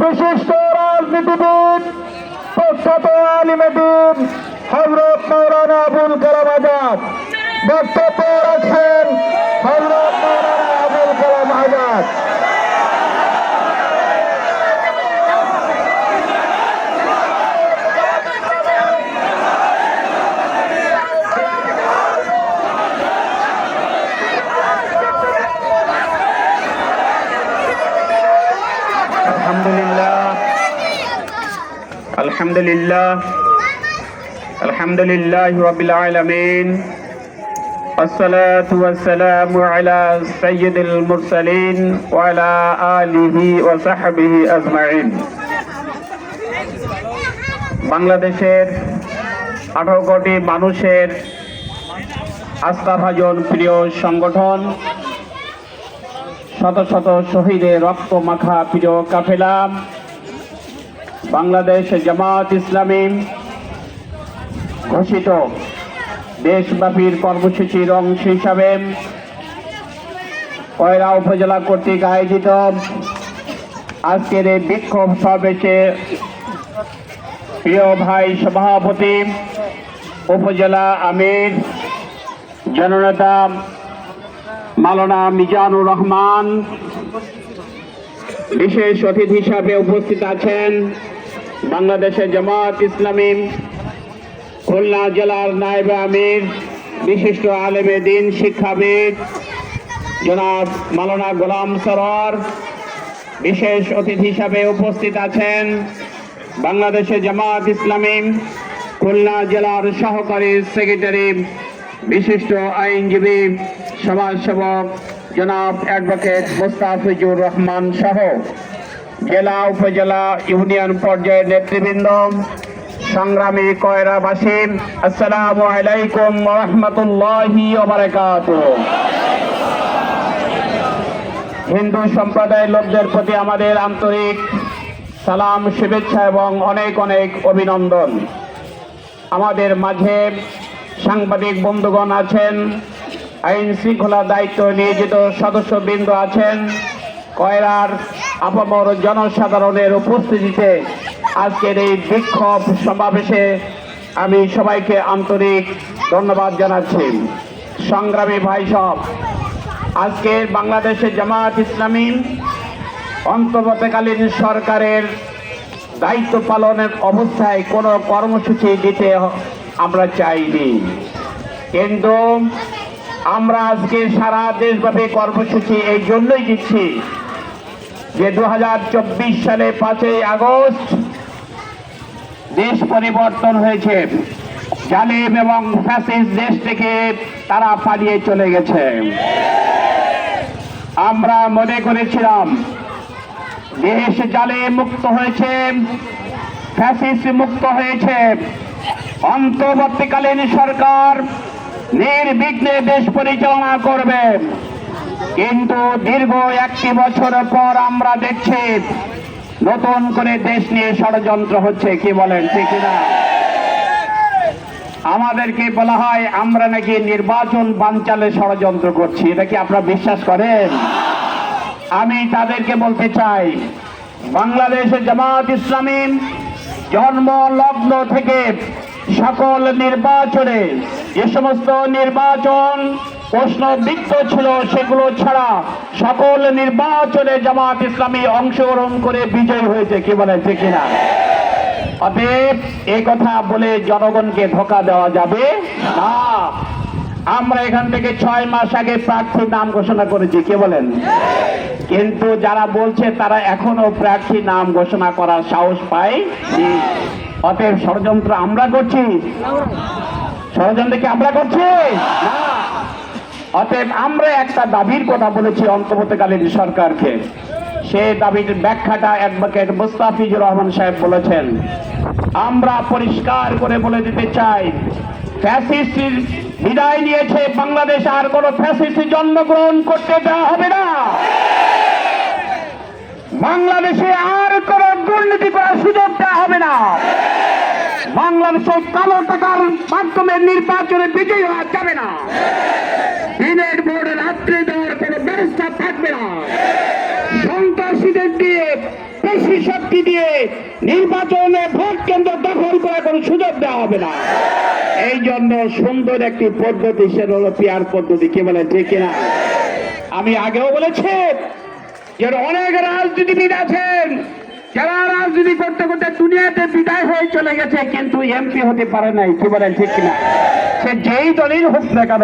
বিশিষ্ট রাজনীতিবিদ প্রখ্যাত আলিমেদিন হজরত মৌলানা আবুল কালাম আজাদ বক্তব্য রাখছেন হজরত মৌলানা আবুল কালাম আজাদ الحمد لله الحمد لله الحمد لله رب العالمين الصلاة والسلام على سيد المرسلين وعلى آله وصحبه أجمعين বাংলাদেশের আঠারো কোটি মানুষের আস্থাভাজন প্রিয় সংগঠন শত শত শহীদের রক্ত মাখা প্রিয় কাফেলা, বাংলাদেশ জামাত ইসলামী ঘোষিত দেশব্যাপীর কর্মসূচির অংশ হিসাবে কয়রা উপজেলা কর্তৃক আয়োজিত আজকের এই বিক্ষোভ সমাবেশে প্রিয় ভাই সভাপতি, উপজেলা আমির, জননেতা মালানা মিজানুর রহমান বিশেষ অতিথি হিসাবে উপস্থিত আছেন বাংলাদেশের জামাত ইসলামী, খুলনা জেলার নায়েব আমির, বিশিষ্ট আলেমে দিন শিক্ষাবিদ, জনাব মালানা গোলাম সরোয়ার বিশেষ অতিথি হিসাবে উপস্থিত আছেন বাংলাদেশের জামাত ইসলামী, খুলনা জেলার সহকারী সেক্রেটারি, বিশিষ্ট আইনজীবী সমাজসেবক জনাব অ্যাডভোকেট মোস্তাফিজুর রহমান সহ জেলা, উপজেলা, ইউনিয়ন পর্যায়ের নেতৃবৃন্দ, সংগ্রামী কয়রাবাসী, আসসালামু আলাইকুম রহমতুল্লাহি হিন্দু সম্প্রদায়ের লোকদের প্রতি আমাদের আন্তরিক সালাম, শুভেচ্ছা এবং অনেক অনেক অভিনন্দন। আমাদের মাঝে সাংবাদিক বন্ধুগণ আছেন আইন শৃঙ্খলা দায়িত্ব নিয়োজিত সদস্যবৃন্দ আছেন। কয়রার আপামর জনসাধারণের উপস্থিতিতে আজকের এই বিক্ষোভ সমাবেশে আমি সবাইকে আন্তরিক ধন্যবাদ জানাচ্ছি। সংগ্রামী ভাই সব আজকের বাংলাদেশের জামায়াত ইসলামী অন্তর্বর্তীকালীন সরকারের দায়িত্ব পালনের অবস্থায় কোনো কর্মসূচি দিতে আমরা চাইনি। কিন্তু আমরা আজকে সারা দেশব্যাপী কর্মসূচি এই জন্যই দিচ্ছি যে দু সালে পাঁচই আগস্ট দেশ পরিবর্তন হয়েছে। জালিম এবং ফ্যাসিস্ট দেশ থেকে তারা পালিয়ে চলে গেছে। আমরা মনে করেছিলাম, দেশ জালে মুক্ত হয়েছে, ফ্যাসিস্ট মুক্ত হয়েছে। অন্তর্বর্তীকালীন সরকার নির্বিঘ্নে দেশ পরিচালনা করবে। কিন্তু দীর্ঘ একটি বছর পর আমরা দেখছি নতুন করে দেশ নিয়ে ষড়যন্ত্র হচ্ছে, কি বলেন, ঠিক না আমাদেরকে বলা হয়, আমরা নাকি নির্বাচন বানচালে ষড়যন্ত্র করছি, এটা কি আপনারা বিশ্বাস করেন? আমি তাদেরকে বলতে চাই বাংলাদেশের জামাত ইসলামী জন্ম লগ্ন থেকে সকল নির্বাচনে যে সমস্ত নির্বাচন প্রশ্নবিদ্ধ ছিল, সেগুলো ছাড়া সকল নির্বাচনে জামাত ইসলামী অংশগ্রহণ করে বিজয় হয়েছে, কি বলে ঠিক কিনা? অতএব এই কথা বলে জনগণকে ধোকা দেওয়া যাবে না। আমরা এখান থেকে ছয় মাস আগে প্রার্থীর নাম ঘোষণা করেছি, কে বলেন? কিন্তু যারা বলছে তারা এখনও প্রার্থী নাম ঘোষণা করার সাহস পায় অতএব ষড়যন্ত্র আমরা করছি। ষড়যন্ত্র কি আমরা করছি? অতএব আমরা একটা দাবির কথা বলেছি অন্তর্বর্তীকালীন সরকারকে। সে দাবির ব্যাখ্যাটা অ্যাডভোকেট মুস্তাফিজুর রহমান সাহেব বলেছেন। আমরা পরিষ্কার করে বলে দিতে চাই ফ্যাসিস্টের বিদায় নিয়েছে বাংলাদেশ আর কোন ফ্যাসিস্ট জন্মগ্রহণ করতে দেওয়া হবে না। বাংলাদেশে আর কোন দুর্নীতি করার সুযোগ দেওয়া হবে না। বাংলাদেশে কালো টাকার মাধ্যমে নির্বাচনে বিজয়ী হওয়া যাবে না। দিনের ভোর রাত্রে দেওয়ার কোনো ব্যবস্থা থাকবে না। সন্ত্রাসীদের দিয়ে বিদেশি শক্তি দিয়ে নির্বাচনে ভোট কেন্দ্র দখল করে কোনো সুযোগ দেওয়া হবে না। এই জন্য সুন্দর একটি পদ্ধতি সেটা হলো পিয়ার পদ্ধতি, কি বলে ঠিক কিনা? আমি আগেও বলেছি যে অনেক রাজনীতিবিদ আছেন রাজনীতি করতে করতে দুনিয়াতে বিদায় হয়ে চলে গেছে, কিন্তু এমপি হতে পারে নাই, কি বলেন, ঠিক কিনা? সে যেই দলের হোক না কেন,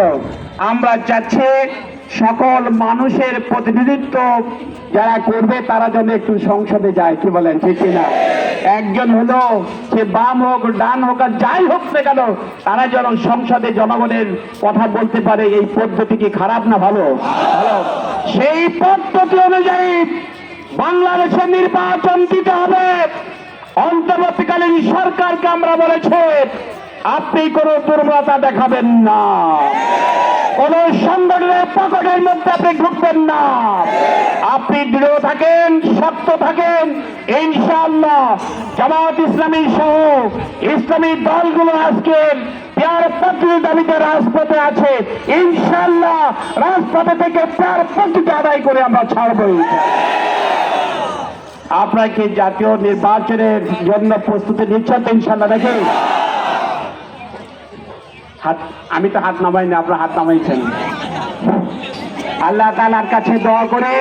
আমরা চাচ্ছি সকল মানুষের প্রতিনিধিত্ব যারা করবে, তারা যেন একটু সংসদে যায়, কি বলেন, ঠিক কিনা? একজন হলো, সে বাম হোক, ডান হোক, আর যাই হোক না কেন, তারা যেন সংসদে জনগণের কথা বলতে পারে, এই পদ্ধতি কি খারাপ না ভালো। সেই পদ্ধতি অনুযায়ী বাংলাদেশে নির্বাচন দিতে হবে। অন্তর্বর্তীকালীন সরকারকে আমরা বলেছি, আপনি কোনো দুর্বলতা দেখাবেন না। কোন সংগঠনের পকেটের মধ্যে আপনি ঢুকবেন না। আপনি দৃঢ় থাকেন, শক্ত থাকেন, ইনশাআল্লাহ। জামাত ইসলামী সহ ইসলামী দলগুলো আজকে প্যার পদ্ধতির দাবিতে রাজপথে আছে। ইনশাআল্লাহ রাজপথে থেকে পেয়ার পদ্ধতি আদায় করে আমরা ছাড়বো আপনারা কি জাতীয় নির্বাচনের জন্য প্রস্তুতি নিচ্ছেন তো ইনশাল্লাহ দেখে। হাত, আমি তো হাত নামাইনি, আপনার হাত নামাইছেন। আল্লাহ তালার কাছে দোয়া করে।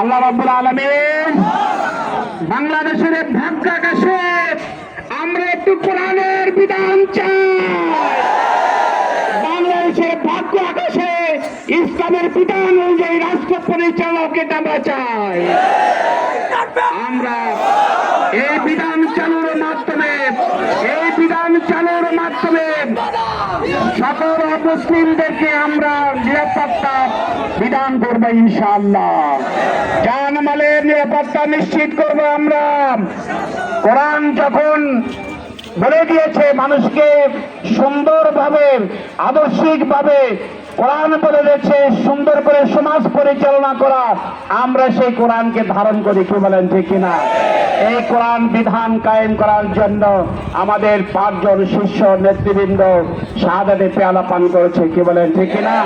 আল্লাহ রব্বুল আলমিন বাংলাদেশের ভাগ্য আকাশে আমরা একটু কোরআনের বিধান চাই। বাংলাদেশের ভাগ্য আকাশে ইসলামের বিধান অনুযায়ী রাষ্ট্র পরিচালককে আমরা চাই। আমরা এই বিধান চালুর মাধ্যমে, এই বিধান চালুর মাধ্যমে সকল মুসলিমদেরকে আমরা নিরাপত্তা বিধান করব ইনশাআল্লাহ। জানমালের নিরাপত্তা নিশ্চিত করব আমরা। কোরআন যখন বলে দিয়েছে মানুষকে সুন্দরভাবে, আদর্শিকভাবে কোরআন বলে দিয়েছে, সুন্দর করে সমাজ পরিচালনা করা। আমরা সেই কোরআনকে ধারণ করি, কি বলেন, ঠিক কিনা? এই কোরআন বিধান কায়েম করার জন্য আমাদের পাঁচজন শিষ্য নেতৃবৃন্দ শাহাদাতে পেয়ালা পান করেছে, কি বলেন, ঠিক কিনা?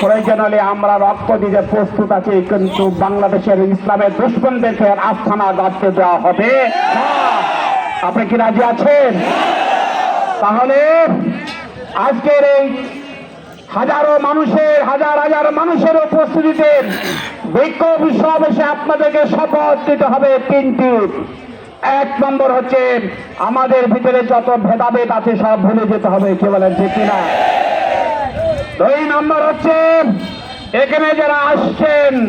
প্রয়োজন হলে আমরা রক্ত দিতে প্রস্তুত আছি, কিন্তু বাংলাদেশের ইসলামের দুশ্মনদেরকে আস্থানা গাড়তে দেওয়া হবে। আপনি কি রাজি আছেন? তাহলে আজকের এই হাজারো মানুষের, হাজার হাজার মানুষের উপস্থিতিতে বিক্ষোভ সমাবেশে আপনাদেরকে শপথ দিতে হবে তিনটি। এক নম্বর হচ্ছে, আমাদের ভিতরে যত ভেদাভেদ আছে সব ভুলে যেতে হবে, কে বলেন যে কিনা? দুই নম্বর হচ্ছে, এখানে যারা আসছেন